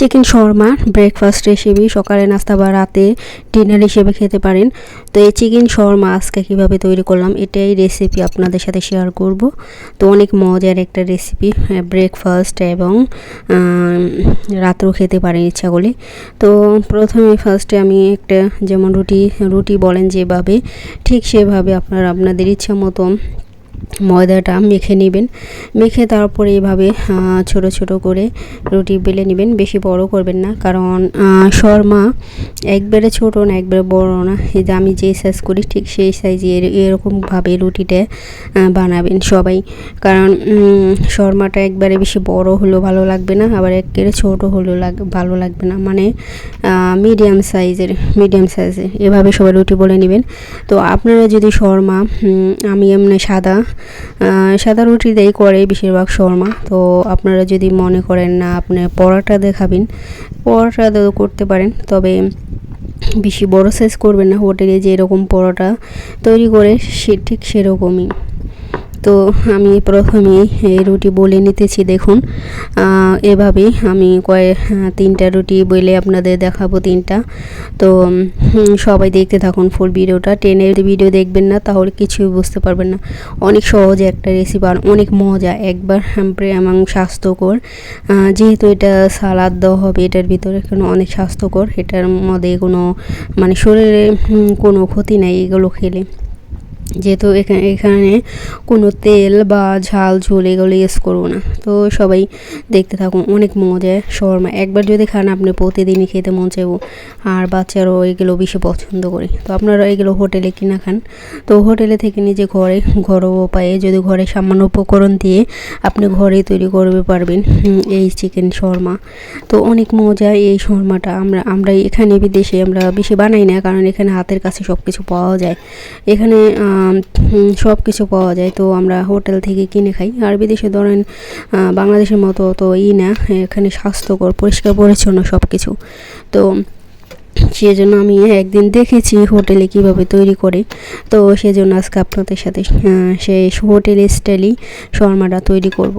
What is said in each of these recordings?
Chicken Sharma breakfast recipe সকালে নাস্তা বা রাতে ডিনার হিসেবে খেতে পারেন। তো এই চিকেন শর্মা আজকে কীভাবে তৈরি করলাম, এটাই রেসিপি আপনাদের সাথে শেয়ার করব। তো অনেক মজার একটা রেসিপি ব্রেকফাস্ট এবং রাত্রেও খেতে পারেন ইচ্ছা করলে। তো প্রথমে ফার্স্টে আমি একটা যেমন রুটি রুটি বলেন যেভাবে, ঠিক সেভাবে আপনারা, আপনাদের ইচ্ছা মতো ময়দাটা মেখে নেবেন। মেখে তারপরে এভাবে ছোট ছোট করে রুটি বেলে নেবেন। বেশি বড় করবেন না, কারণ শর্মা একবারে ছোট না, একবারে বড় না। এই যে আমি যে সাইজ করি, ঠিক সেই সাইজে এরকমভাবে রুটিটা বানাবেন সবাই। কারণ শর্মাটা একবারে বেশি বড় হলেও ভালো লাগবে না, আবার একেবারে ছোট হলেও ভালো লাগবে না। মানে মিডিয়াম সাইজের মিডিয়াম সাইজের এভাবে সবাই রুটি বলে নেবেন। তো আপনারা যদি শর্মা আমি এমনি সাদা সাদা রুটি দেয় করে বেশিরভাগ শর্মা। তো আপনারা যদি মনে করেন না আপনি পরোটা দেখাবেন, পরোটা করতে পারেন। তবে বেশি বড়ো সাইজ করবেন না। হোটেলে যেরকম পরোটা তৈরি করে সে, ঠিক সেরকমই। তো আমি প্রথমে এই রুটি বলে নিতেছি, দেখুন। এভাবে আমি কয়েক তিনটা রুটি বলে আপনাদের দেখাবো তিনটা। তো সবাই দেখতে থাকুন ফুল ভিডিওটা। টেনের ভিডিও দেখবেন না, তাহলে কিছুই বুঝতে পারবেন না। অনেক সহজে একটা রেসিপি আর অনেক মজা, একবার এবং স্বাস্থ্যকর। যেহেতু এটা সালাদ দেওয়া হবে এটার ভিতরে কোনো অনেক স্বাস্থ্যকর, এটার মধ্যে কোনো মানে শরীরে কোনো ক্ষতি নাই এগুলো খেলে। যেহেতু এখানে এখানে কোনো তেল বা ঝাল, ঝোল এগুলো ইউজ করব না। তো সবাই দেখতে থাকুন, অনেক মজা শর্মা। একবার যদি খান, আপনি প্রতিদিনই খেতে মন চাইব। আর বাচ্চারাও এগুলো বেশি পছন্দ করে। তো আপনারা এগুলো হোটেলে কিনা খান? তো হোটেলে থেকে নিজে ঘরে ঘরোয়া উপায়ে যদি ঘরে সামান্য উপকরণ দিয়ে আপনি ঘরে তৈরি করবে পারবেন এই চিকেন শর্মা। তো অনেক মজা এই শর্মাটা। আমরা আমরা এখানে বিদেশে আমরা বেশি বানাই না, কারণ এখানে হাতের কাছে সব কিছু পাওয়া যায়। এখানে সব কিছু পাওয়া যায়। তো আমরা হোটেল থেকে কিনে খাই। আর বিদেশে ধরেন বাংলাদেশের মতো তো ই না, এখানে স্বাস্থ্যকর, পরিষ্কার, পরিচ্ছন্ন সব কিছু তো সেজন্য আমি একদিন দেখেছি হোটেলে কীভাবে তৈরি করে। তো সেজন্য আজকে আপনাদের সাথে সেই হোটেল স্টাইলই শর্মাটা তৈরি করব।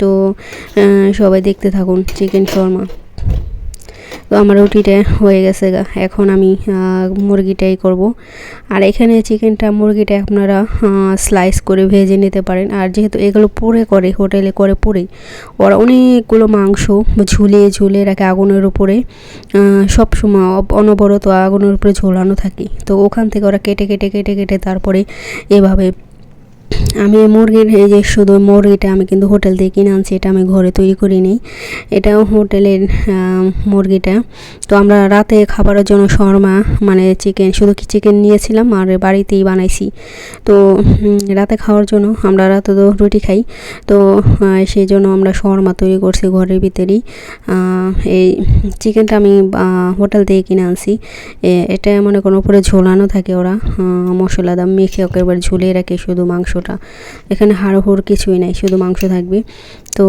তো সবাই দেখতে থাকুন, চিকেন শর্মা। আমার রুটিটা হয়ে গেছে গা। এখন আমি মুরগিটাই করব। আর এখানে চিকেনটা, মুরগিটা আপনারা স্লাইস করে ভেজে নিতে পারেন। আর যেহেতু এগুলো পুড়ে করে, হোটেলে করে পুড়ে ওরা অনেকগুলো মাংস ঝুলিয়ে ঝুলিয়ে রাখে আগুনের উপরে। সবসময় অনবরত আগুনের উপরে ঝোলানো থাকে। তো ওখান থেকে ওরা কেটে কেটে কেটে কেটে তারপরে এভাবে আমি মুরগির এই যে শুধু মুরগিটা আমি কিন্তু হোটেল থেকে কিনে আনছি, এটা আমি ঘরে তৈরি করি নিই এটাও হোটেলের মুরগিটা। তো আমরা রাতে খাবারের জন্য শর্মা মানে চিকেন, শুধু কি চিকেন নিয়েছিলাম আর বাড়িতেই বানাইছি। তো রাতে খাওয়ার জন্য আমরা রাতে তো রুটি খাই। তো সেই জন্য আমরা শর্মা তৈরি করছি ঘরের ভিতরেই। এই চিকেনটা আমি হোটেল থেকে কিনে আনছি। এটা মনে কোনো উপরে ঝোলানো থাকে ওরা। মশলা দাম মেখে একেবারে ঝুলিয়ে রাখে শুধু মাংসটা। এখানে হাড় হুড় কিছুই নাই, শুধু মাংস থাকবে। তো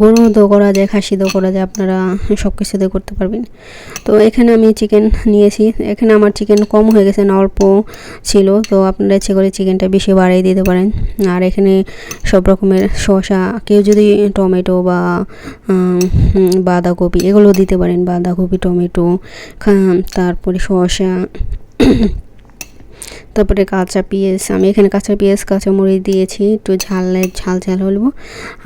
গরু দো করা যায় খাসি দো করা যায়, আপনারা সব কিছুতে করতে পারবেন। তো এখানে আমি চিকেন নিয়েছি। এখানে আমার চিকেন কম হয়ে গেছে, না অল্প ছিল। তো আপনারা ইচ্ছে করে চিকেনটা বেশি বাড়িয়ে দিতে পারেন। আর এখানে সব রকমের শসা, কেউ যদি টমেটো বা বাঁধাকপি, এগুলো দিতে পারেন। বাঁধাকপি, টমেটো তারপরে শসা তারপরে কাঁচা পেঁয়াজ, আমি এখানে কাঁচা পেঁয়াজ মরিচ দিয়েছি, একটু ঝাল ঝাল ঝাল হলবো।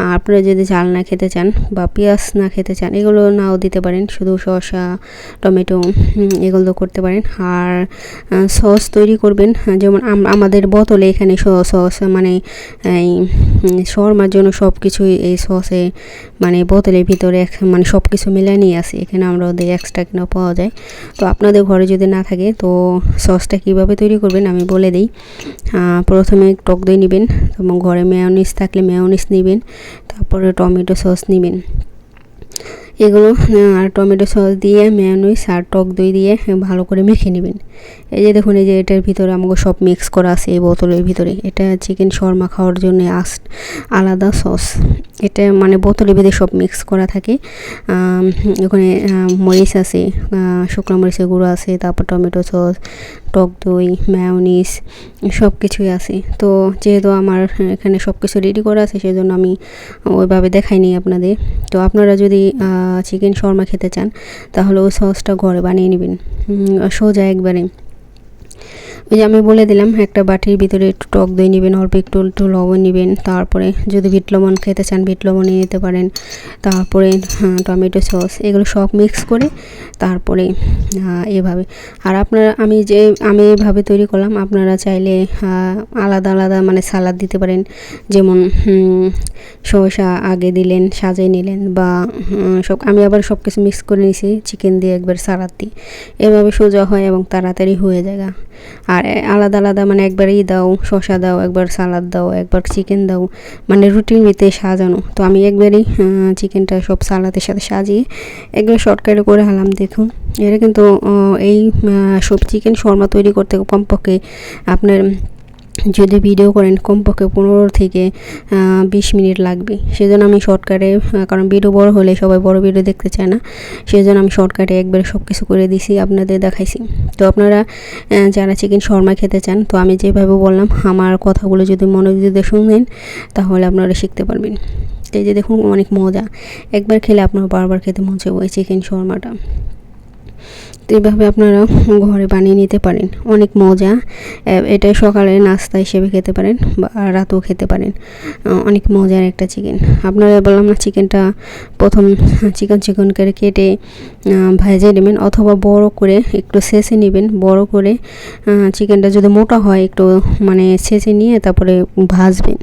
আর আপনারা যদি ঝাল না খেতে চান বা পেঁয়াজ না খেতে চান, এগুলো নাও দিতে পারেন, শুধু শসা, টমেটো এগুলো করতে পারেন। আর সস তৈরি করবেন, যেমন আমাদের বোতলে এখানে সস মানে এই শর্মার জন্য সব কিছুই এই সসে মানে বোতলের ভিতরে এক মানে সব কিছু মিলে নিয়ে আসি। এখানে আমরা ওদের এক্সট্রা কিনা পাওয়া যায়। তো আপনাদের ঘরে যদি না থাকে, তো সসটা কীভাবে তৈরি করবেন, আমি বলে দিই। প্রথমে টক দই নেবেন, এবং ঘরে মেয়নিস থাকলে মেয়নিস নেবেন, তারপরে টমেটো সস নেবেন। এগুলো আর টমেটো সস দিয়ে মেয়নিস আর টক দই দিয়ে ভালো করে মেখে নেবেন। এই যে দেখুন, এই যে এটার ভিতরে আমাকে সব মিক্স করা আছে, এই বোতলের ভিতরে। এটা চিকেন শর্মা খাওয়ার জন্য আস, আলাদা সস এটা মানে বোতলের ভিতরে সব মিক্স করা থাকে। ওখানে মরিচ আছে শুকনো মরিচের গুঁড়ো আছে, তারপর টমেটো সস টক দই ম্যাওনিস সব কিছুই আছে। তো যেহেতু আমার এখানে সব কিছু রেডি করা আছে, সেজন্য আমি ওইভাবে দেখাইনি আপনাদের। তো আপনারা যদি চিকেন শর্মা খেতে চান, তাহলে ওই সসটা ঘরে বানিয়ে নেবেন। সোজা একবারে। ওই যে আমি বলে দিলাম একটা বাটির ভিতরে একটু টক দই নেবেন অল্প একটু একটু লবণ নেবেন। তারপরে যদি বিট লবণ খেতে চান বিট লবণ নিয়ে নিতে পারেন। তারপরে হ্যাঁ, টমেটো সস এগুলো সব মিক্স করে তারপরে এভাবে। আর আপনারা আমি যে আমি এভাবে তৈরি করলাম আপনারা চাইলে আলাদা আলাদা মানে সালাদ দিতে পারেন। যেমন শসা আগে দিলেন সাজিয়ে নিলেন বা সব আমি আবার সব কিছু মিক্স করে নিয়েছি চিকেন দিয়ে একবার সালাদ দিই। এভাবে সোজা হয় এবং তাড়াতাড়ি হয়ে যায় আর আলাদা আলাদা মানে একবার ই দাও শশা দাও, একবার সালাদ দাও, একবার চিকেন দাও মানে রুটিন ভিতরে সাজানো। তো আমি একবারই চিকেনটা সব সালাদের সাথে সাজিয়ে একবার শর্টকাটে করে হালাম দেখুন। এটা কিন্তু এই সব চিকেন শর্মা তৈরি করতে কমপক্ষে আপনার যদি ভিডিও করেন, কমপক্ষে পনেরো থেকে বিশ মিনিট লাগবে। সেজন্য আমি শর্টকাটে কারণ ভিডিও বড় হলে সবাই বড় ভিডিও দেখতে চায় না। সেজন্য আমি শর্টকাটে একবারে সব কিছু করে দিছি, আপনাদের দেখাইছি। তো আপনারা যারা চিকেন শর্মা খেতে চান, তো আমি যেভাবে বললাম, আমার কথাগুলো যদি মনোযোগ দিয়ে শুনবেন তাহলে আপনারা শিখতে পারবেন। এই যে দেখুন, অনেক মজা। একবার খেলে আপনার বারবার খেতে মন চাইব চিকেন শর্মাটা। তো এইভাবে আপনারা ঘরে বানিয়ে নিতে পারেন। অনেক মজা এটা সকালে নাস্তা হিসেবে খেতে পারেন বা রাতেও খেতে পারেন। অনেক মজার একটা চিকেন। আপনারা বললাম না চিকেনটা প্রথম চিকেন চিকেন করে কেটে ভেজে নেবেন অথবা বড় করে একটু ছেঁচে নেবেন। বড় করে চিকেনটা যদি মোটা হয় একটু মানে ছেঁচে নিয়ে তারপরে ভাজবেন।